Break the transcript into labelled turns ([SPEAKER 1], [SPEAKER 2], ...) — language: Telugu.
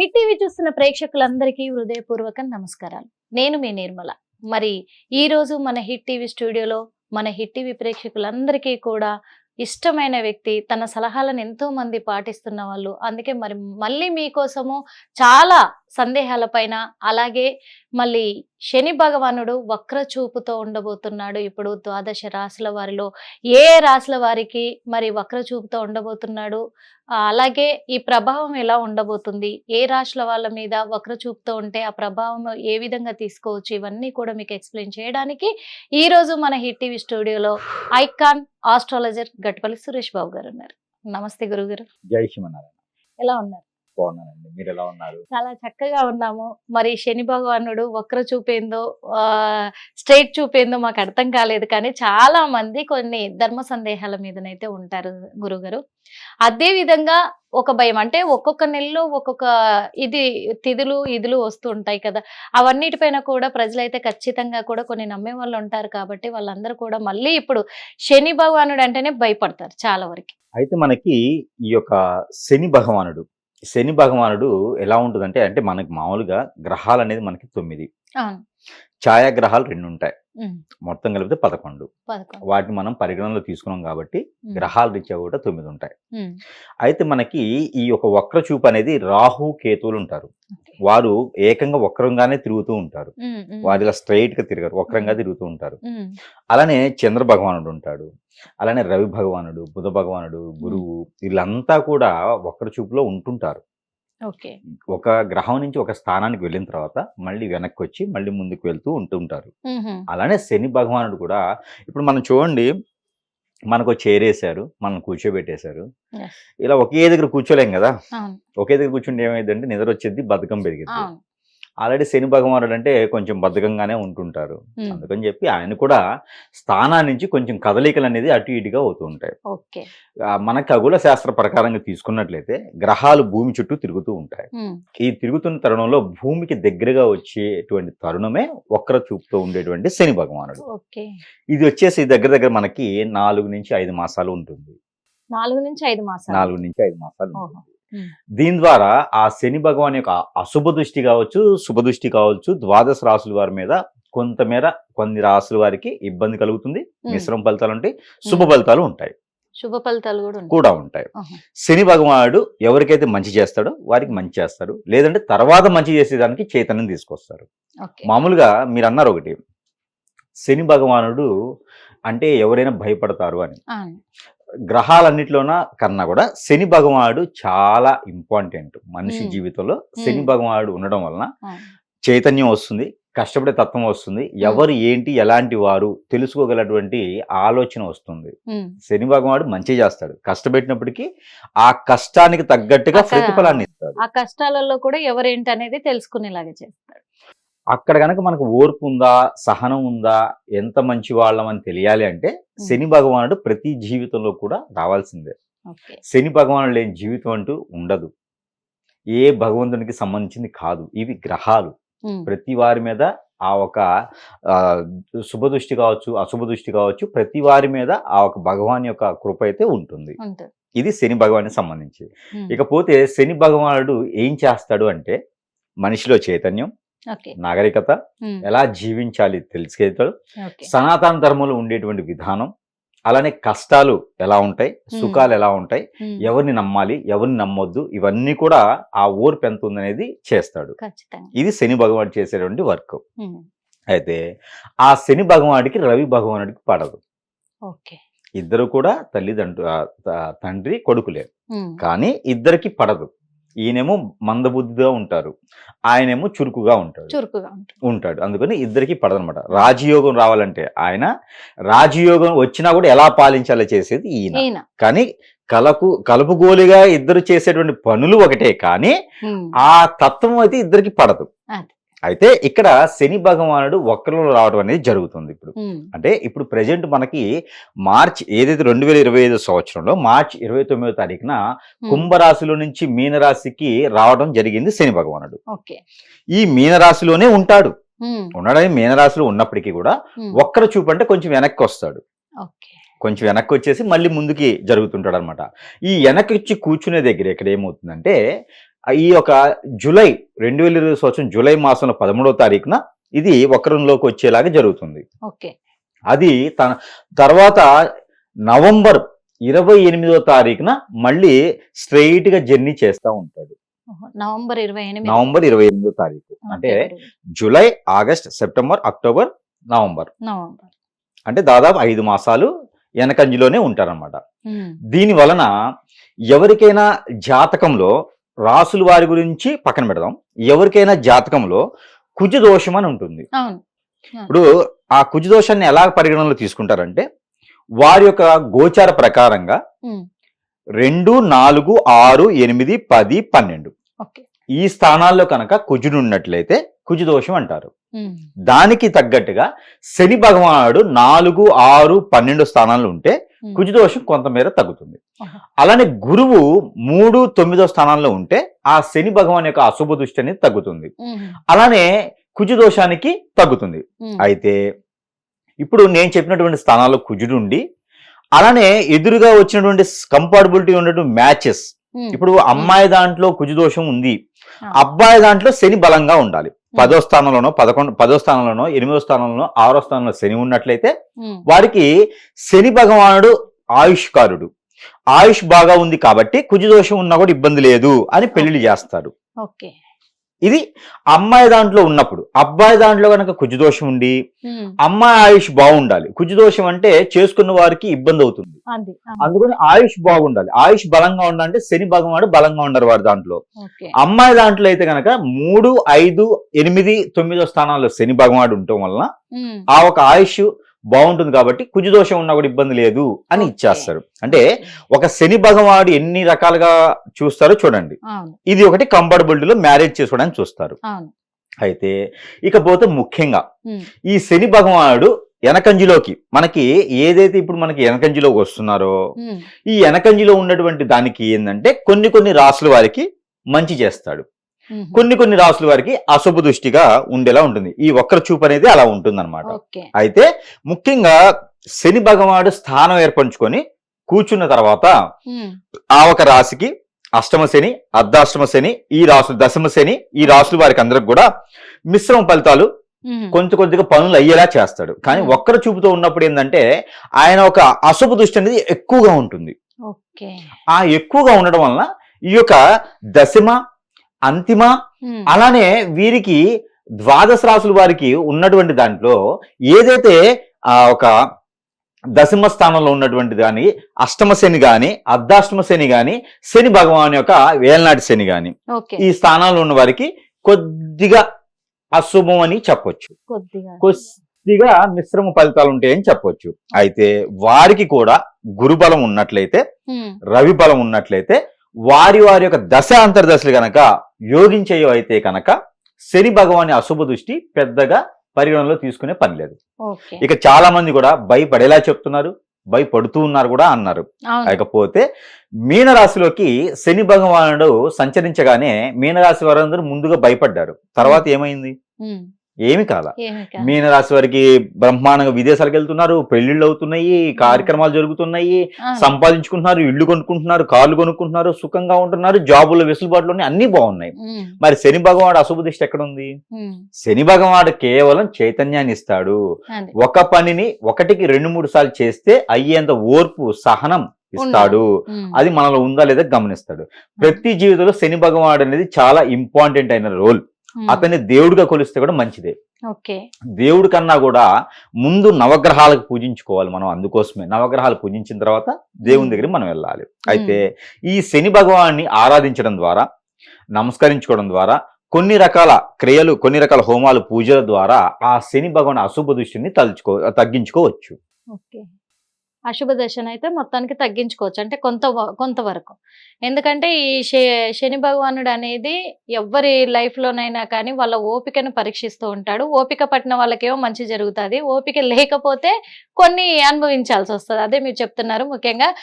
[SPEAKER 1] హిట్ టీవీ చూస్తున్న ప్రేక్షకులందరికీ హృదయపూర్వక నమస్కారాలు. నేను మీ నిర్మల. మరి ఈరోజు మన హిట్ టీవీ స్టూడియోలో మన హిట్ టీవీ ప్రేక్షకులందరికీ కూడా ఇష్టమైన వ్యక్తి తన సలహాలను ఎంతో మంది పాటిస్తున్న వాళ్ళు. అందుకే మరి మళ్ళీ మీకోసము చాలా సందేహాల పైన అలాగే మళ్ళీ శని భగవానుడు వక్ర చూపుతో ఉండబోతున్నాడు. ఇప్పుడు ద్వాదశ రాశుల వారిలో ఏ రాశుల వారికి మరి వక్ర చూపుతో ఉండబోతున్నాడు? అలాగే ఈ ప్రభావం ఎలా ఉండబోతుంది? ఏ రాశుల వాళ్ళ మీద వక్ర చూపుతో ఉంటే ఆ ప్రభావం ఏ విధంగా తీసుకోవచ్చు? ఇవన్నీ కూడా మీకు ఎక్స్ప్లెయిన్ చేయడానికి ఈ రోజు మన హిట్ టీవీ స్టూడియోలో ఐకాన్ ఆస్ట్రాలజర్ గట్పల్లి సురేష్ బాబు గారు ఉన్నారు. నమస్తే గురుగారు
[SPEAKER 2] జై
[SPEAKER 1] ఎలా ఉన్నారు?
[SPEAKER 2] బాగున్నానండి మీరు ఎలా ఉన్నారు?
[SPEAKER 1] చాలా చక్కగా ఉన్నాము. మరి శని భగవానుడు వక్ర చూపేందో ఆ స్ట్రైట్ చూపేందో మాకు అర్థం కాలేదు. కానీ చాలా మంది కొన్ని ధర్మ సందేహాల మీదనైతే ఉంటారు గురుగారు. అదే విధంగా ఒక భయం అంటే ఒక్కొక్క నెలలో ఒక్కొక్క ఇది తిథులు ఇదులు వస్తూ ఉంటాయి కదా. అవన్నిటిపైన కూడా ప్రజలైతే ఖచ్చితంగా కూడా కొన్ని నమ్మే వాళ్ళు ఉంటారు కాబట్టి వాళ్ళందరూ కూడా మళ్ళీ ఇప్పుడు శని భగవానుడు అంటేనే భయపడతారు చాలా వరకు.
[SPEAKER 2] అయితే మనకి ఈ యొక్క శని భగవానుడు శని భగవానుడు ఎలా ఉంటుందంటే అంటే మనకి మామూలుగా గ్రహాలు అనేది మనకి తొమ్మిది. ఛాయాగ్రహాలు రెండు ఉంటాయి మొత్తం కలిపితే పదకొండు. వాటిని మనం పరిగణనలో తీసుకున్నాం కాబట్టి గ్రహాల రీత్యా కూడా తొమ్మిది ఉంటాయి. అయితే మనకి ఈ యొక్క వక్ర చూపు అనేది రాహు కేతువులు ఉంటారు. వారు ఏకంగా వక్రంగానే తిరుగుతూ ఉంటారు. వారు ఇలా స్ట్రైట్గా తిరగరు వక్రంగా తిరుగుతూ ఉంటారు. అలానే చంద్ర భగవానుడు ఉంటాడు అలానే రవి భగవానుడు బుధ భగవానుడు గురువు వీళ్ళంతా కూడా వక్ర చూపులో ఉంటుంటారు. ఒక గ్రహం నుంచి ఒక స్థానానికి వెళ్ళిన తర్వాత మళ్ళీ వెనక్కి వచ్చి మళ్ళీ ముందుకు వెళ్తూ ఉంటుంటారు. అలానే శని భగవానుడు కూడా ఇప్పుడు మనం చూడండి మనకు చేరేశారు మనం కూర్చోబెట్టేశారు. ఇలా ఒకే దగ్గర కూర్చోలేం కదా? ఒకే దగ్గర కూర్చుంటే ఏమైందంటే నిద్ర వచ్చేది బద్ధకం పెరిగింది ఆల్రెడీ శని భగవానుడు అంటే కొంచెం బద్ధకంగానే ఉంటుంటారు. అందుకని చెప్పి ఆయన కూడా స్థానాన్ని నుంచి కొంచెం కదలికలు అనేది అటు ఇటుగా అవుతూ ఉంటాయి. మన ఖగోళ శాస్త్ర ప్రకారంగా తీసుకున్నట్లయితే గ్రహాలు భూమి చుట్టూ తిరుగుతూ ఉంటాయి. ఈ తిరుగుతున్న తరుణంలో భూమికి దగ్గరగా వచ్చేటువంటి తరుణమే వక్ర చూపుతో ఉండేటువంటి శని భగవానుడు. ఇది వచ్చేసి దగ్గర దగ్గర మనకి నాలుగు నుంచి ఐదు మాసాలు ఉంటుంది.
[SPEAKER 1] నాలుగు నుంచి ఐదు మాసాలు.
[SPEAKER 2] నాలుగు నుంచి ఐదు మాసాలు. ఉంటుంది. దీని ద్వారా ఆ శని భగవాన్ యొక్క అశుభ దృష్టి కావచ్చు శుభ దృష్టి కావచ్చు ద్వాదశ రాసుల వారి మీద కొంతమేర కొన్ని రాసుల వారికి ఇబ్బంది కలుగుతుంది మిశ్రమ ఫలితాలు ఉంటాయి శుభ ఫలితాలు ఉంటాయి.
[SPEAKER 1] శుభ ఫలితాలు కూడా ఉంటాయి.
[SPEAKER 2] కూడా ఉంటాయి. శని భగవానుడు ఎవరికైతే మంచి చేస్తాడో వారికి మంచి చేస్తాడు. లేదంటే తర్వాత మంచి చేసేదానికి చైతన్యం తీసుకొస్తారు మామూలుగా మీరు అన్నారు ఒకటి శని భగవానుడు అంటే ఎవరైనా భయపడతారు అని. గ్రహాలన్నిటిలోన కన్నా కూడా శని భగవానుడు చాలా ఇంపార్టెంట్ మనిషి. జీవితంలో. శని. భగవానుడు ఉండడం వలన చైతన్యం వస్తుంది కష్టపడే తత్వం వస్తుంది ఎవరు ఏంటి ఎలాంటి వారు తెలుసుకోగలటువంటి ఆలోచన వస్తుంది. శని భగవానుడు మంచి చేస్తాడు. కష్టపెట్టినప్పటికీ ఆ కష్టానికి తగ్గట్టుగా ప్రతిఫలాన్ని ఇస్తాడు.
[SPEAKER 1] ఆ కష్టాలలో కూడా ఎవరేంటి అనేది తెలుసుకునేలాగా చేస్తాడు.
[SPEAKER 2] అక్కడ కనుక మనకు ఓర్పు ఉందా సహనం ఉందా ఎంత మంచి వాళ్ళం అని తెలియాలి అంటే శని భగవానుడు ప్రతి జీవితంలో కూడా రావాల్సిందే. శని భగవానుడు లేని జీవితం అంటూ ఉండదు. ఏ భగవంతునికి సంబంధించింది కాదు. ఇవి గ్రహాలు. ప్రతి వారి మీద ఆ ఒక ఆ, శుభ దృష్టి కావచ్చు అశుభ దృష్టి కావచ్చు ప్రతి వారి మీద ఆ ఒక భగవాన్ యొక్క కృప అయితే ఉంటుంది. ఇది శని భగవానికి సంబంధించి. ఇకపోతే శని భగవానుడు ఏం చేస్తాడు అంటే మనిషిలో చైతన్యం నాగరికత ఎలా జీవించాలి తెలుసుకెళ్తాడు
[SPEAKER 1] ఓకే.
[SPEAKER 2] సనాతన ధర్మంలో ఉండేటువంటి విధానం అలానే కష్టాలు ఎలా ఉంటాయి సుఖాలు ఎలా ఉంటాయి ఎవరిని నమ్మాలి ఎవరిని నమ్మొద్దు ఇవన్నీ కూడా ఆ ఓర్పు ఎంత ఉందనేది చేస్తాడు. ఇది శని భగవానుడు చేసేటువంటి వర్క్. అయితే ఆ శని భగవానుడికి రవి భగవానుడికి పడదు. ఇద్దరు కూడా తల్లిదండ్రు తండ్రి కొడుకులే. కానీ ఇద్దరికి పడదు. ఈయనేమో మందబుద్ధిగా ఉంటారు. ఆయనేమో చురుకుగా ఉంటాడు.
[SPEAKER 1] చురుకుగా
[SPEAKER 2] ఉంటాడు. అందుకని ఇద్దరికి పడదనమాట. రాజయోగం రావాలంటే ఆయన రాజయోగం వచ్చినా కూడా ఎలా పాలించాలో చేసేది ఈయన. కానీ కలకు కలుపుగోలుగా ఇద్దరు చేసేటువంటి పనులు ఒకటే. కానీ ఆ తత్వం అయితే ఇద్దరికి పడదు. అయితే ఇక్కడ శని భగవానుడు వక్రంలో రావడం అనేది జరుగుతుంది ఇప్పుడు. అంటే ఇప్పుడు ప్రజెంట్ మనకి మార్చ్ ఏదైతే రెండు వేల ఇరవై ఐదు సంవత్సరంలో మార్చ్ ఇరవై తొమ్మిదో తారీఖున కుంభరాశిలో నుంచి మీనరాశికి రావడం జరిగింది శని భగవానుడు. ఈ మీనరాశిలోనే ఉంటాడు. ఉండడానికి మీనరాశిలో ఉన్నప్పటికీ కూడా ఒక్కరు చూపు అంటే కొంచెం వెనక్కి వస్తాడు. కొంచెం వెనక్కి వచ్చేసి మళ్ళీ ముందుకి జరుగుతుంటాడు అనమాట ఈ వెనక్కి వచ్చి కూర్చునే దగ్గర ఇక్కడ ఏమవుతుందంటే ఈ యొక్క జూలై రెండు వేల ఇరవై సంవత్సరం జూలై మాసంలో పదమూడవ తారీఖున ఇది వక్రంలోకి వచ్చేలాగా జరుగుతుంది.
[SPEAKER 1] ఓకే.
[SPEAKER 2] అది తన తర్వాత నవంబర్ ఇరవై ఎనిమిదో తారీఖున మళ్ళీ స్ట్రైట్గా జర్నీ చేస్తూ ఉంటాడు.
[SPEAKER 1] నవంబర్ ఇరవై ఎనిమిది.
[SPEAKER 2] నవంబర్ ఇరవై ఎనిమిదో తారీఖు. అంటే July August September October November.
[SPEAKER 1] November.
[SPEAKER 2] అంటే దాదాపు ఐదు మాసాలు వెనకంజిలోనే ఉంటారన్నమాట.
[SPEAKER 1] ఉమ్,
[SPEAKER 2] దీని వలన ఎవరికైనా జాతకంలో రాసుల వారి గురించి పక్కన పెడదాం. ఎవరికైనా జాతకంలో కుజ దోషం అని ఉంటుంది. ఇప్పుడు ఆ కుజ దోషాన్ని ఎలా పరిగణనలో తీసుకుంటారంటే వారి యొక్క గోచార ప్రకారంగా రెండు నాలుగు ఆరు ఎనిమిది పది పన్నెండు.
[SPEAKER 1] ఓకే.
[SPEAKER 2] ఈ స్థానాల్లో కనుక కుజుడు ఉన్నట్లయితే కుజ దోషం అంటారు దానికి తగ్గట్టుగా శని భగవానుడు నాలుగు ఆరు పన్నెండు స్థానాల్లో ఉంటే కుజదోషం కొంతమేర తగ్గుతుంది. అలానే గురువు మూడు తొమ్మిదో స్థానాల్లో ఉంటే ఆ శని భగవాన్ యొక్క అశుభ దృష్టి అనేది తగ్గుతుంది అలానే కుజదోషానికి తగ్గుతుంది. అయితే ఇప్పుడు నేను చెప్పినటువంటి స్థానాల్లో కుజుడు ఉండి అలానే ఎదురుగా వచ్చినటువంటి కంపాటబిలిటీ ఉన్నటువంటి మ్యాచెస్. ఇప్పుడు అమ్మాయి దాంట్లో కుజదోషం ఉంది. అబ్బాయి దాంట్లో శని బలంగా ఉండాలి. పదో స్థానంలోనో పదకొండు పదో స్థానంలోనో ఎనిమిదో స్థానంలోనో ఆరో స్థానంలో శని ఉన్నట్లయితే వారికి శని భగవానుడు ఆయుష్కారుడు. ఆయుష్ బాగా ఉంది కాబట్టి కుజదోషం ఉన్నా కూడా ఇబ్బంది లేదు అని పెళ్ళి చేస్తారు
[SPEAKER 1] ఓకే.
[SPEAKER 2] ఇది అమ్మాయి దాంట్లో ఉన్నప్పుడు. అబ్బాయి దాంట్లో కనుక కుజదోషం ఉండి అమ్మాయి ఆయుష్ బాగుండాలి. కుజదోషం అంటే చేసుకున్న వారికి ఇబ్బంది అవుతుంది. అందుకని ఆయుష్ బాగుండాలి. ఆయుష్ బలంగా ఉండాలంటే శని భగవానుడు బలంగా ఉండరు వారి దాంట్లో. అమ్మాయి దాంట్లో అయితే కనుక మూడు ఐదు ఎనిమిది తొమ్మిదో స్థానాల్లో శని భగవానుడు ఉండటం వలన ఆ ఒక ఆయుష్ బాగుంటుంది కాబట్టి కుజదోషం ఉన్నా కూడా ఇబ్బంది లేదు అని. ఇచ్చేస్తారు. అంటే ఒక శని భగవానుడు ఎన్ని రకాలుగా చూస్తారో చూడండి. ఇది ఒకటి కంఫర్టబిలిటీ లో మ్యారేజ్ చేసుకోవడానికి చూస్తారు. అయితే ఇకపోతే ముఖ్యంగా ఈ శని భగవానుడు వెనకంజిలోకి మనకి ఏదైతే ఇప్పుడు మనకి వెనకంజిలోకి వస్తున్నారో ఈ వెనకంజిలో ఉన్నటువంటి దానికి ఏంటంటే కొన్ని కొన్ని రాసుల వారికి మంచి చేస్తాడు. కొన్ని కొన్ని రాసుల వారికి అశుభ దృష్టిగా ఉండేలా ఉంటుంది. ఈ వక్ర చూపు అనేది అలా ఉంటుంది
[SPEAKER 1] ఓకే.
[SPEAKER 2] అయితే ముఖ్యంగా శని భగవానుడు స్థానం ఏర్పరచుకొని కూర్చున్న తర్వాత ఆ ఒక రాశికి అష్టమ శని అర్ధాష్టమ శని ఈ రాసులు దశమ శని ఈ రాసుల వారికి అందరికి కూడా మిశ్రమ ఫలితాలు కొంచెం కొద్దిగా పనులు అయ్యేలా చేస్తాడు. కానీ. ఒక్కరు చూపుతో ఉన్నప్పుడు ఏంటంటే ఆయన ఒక అశుభ దృష్టి అనేది ఎక్కువగా ఉంటుంది. ఆ ఎక్కువగా ఉండడం వలన ఈ యొక్క దశమ అంతిమ అలానే వీరికి ద్వాదశ రాసుల వారికి ఉన్నటువంటి దాంట్లో ఏదైతే ఆ ఒక దశమ స్థానంలో ఉన్నటువంటి దాని అష్టమ శని గాని అర్ధాష్టమ శని గాని శని భగవాన్ యొక్క వేలనాటి శని గాని ఈ స్థానాల్లో ఉన్న వారికి కొద్దిగా అశుభం అని చెప్పొచ్చు.
[SPEAKER 1] కొద్దిగా.
[SPEAKER 2] మిశ్రమ ఫలితాలు ఉంటాయని చెప్పొచ్చు. అయితే వారికి కూడా గురుబలం ఉన్నట్లయితే
[SPEAKER 1] ఉమ్,
[SPEAKER 2] రవి బలం ఉన్నట్లయితే వారి వారి యొక్క దశ అంతర్దశలు గనక యోగించేయో అయితే కనుక శని భగవాని అశుభ దృష్టి పెద్దగా పరిగణనలో తీసుకునే పని లేదు. ఇక చాలా మంది కూడా భయపడేలా చెప్తున్నారు భయపడుతూ ఉన్నారు కూడా అన్నారు. కాకపోతే మీనరాశిలోకి శని భగవానుడు సంచరించగానే మీనరాశి వారందరూ ముందుగా భయపడ్డారు. తర్వాత ఏమైంది? ఏమి
[SPEAKER 1] కాదు.
[SPEAKER 2] మీనరాశి వారికి బ్రహ్మాండంగా విదేశాలకు వెళ్తున్నారు పెళ్ళిళ్ళు అవుతున్నాయి కార్యక్రమాలు జరుగుతున్నాయి. సంపాదించుకుంటున్నారు ఇల్లు కొనుక్కుంటున్నారు కార్లు కొనుక్కుంటున్నారు సుఖంగా ఉంటున్నారు జాబుల వెసులుబాట్లు ఉన్నాయి అన్ని బాగున్నాయి. మరి శని భగవాడు అశుభ దృష్టి ఎక్కడ ఉంది శని భగవాడు కేవలం చైతన్యాన్ని ఇస్తాడు. ఒక పనిని ఒకటికి రెండు మూడు సార్లు చేస్తే అయ్యేంత ఓర్పు సహనం ఇస్తాడు. అది మనలో ఉందా లేదా గమనిస్తాడు. ప్రతి జీవితంలో శని భగవాడు అనేది చాలా ఇంపార్టెంట్ అయిన రోల్. అతన్ని దేవుడిగా కొలిస్తే కూడా మంచిదే.
[SPEAKER 1] ఓకే.
[SPEAKER 2] దేవుడి కన్నా కూడా ముందు నవగ్రహాలకు పూజించుకోవాలి మనం అందుకోసమే. నవగ్రహాలు పూజించిన తర్వాత దేవుని దగ్గరికి మనం వెళ్ళాలి. అయితే ఈ శని భగవాన్ని ఆరాధించడం ద్వారా నమస్కరించుకోవడం ద్వారా కొన్ని రకాల క్రియలు కొన్ని రకాల హోమాలు పూజల ద్వారా ఆ శని భగవాన్ అశుభ దృష్టిని తలుచుకో తగ్గించుకోవచ్చు.
[SPEAKER 1] ఓకే. అశుభ దశను అయితే మొత్తానికి తగ్గించుకోవచ్చు. అంటే కొంత కొంతవరకు. ఎందుకంటే ఈ శ- శని భగవానుడు అనేది ఎవరి లైఫ్లోనైనా లోనైనా కానీ వాళ్ళ ఓపికను పరీక్షిస్తూ ఉంటాడు. ఓపిక పట్టిన వాళ్ళకేమో మంచి జరుగుతుంది. ఓపిక లేకపోతే కొన్ని అనుభవించాల్సి వస్తుంది అదే మీరు చెప్తున్నారు ముఖ్యంగా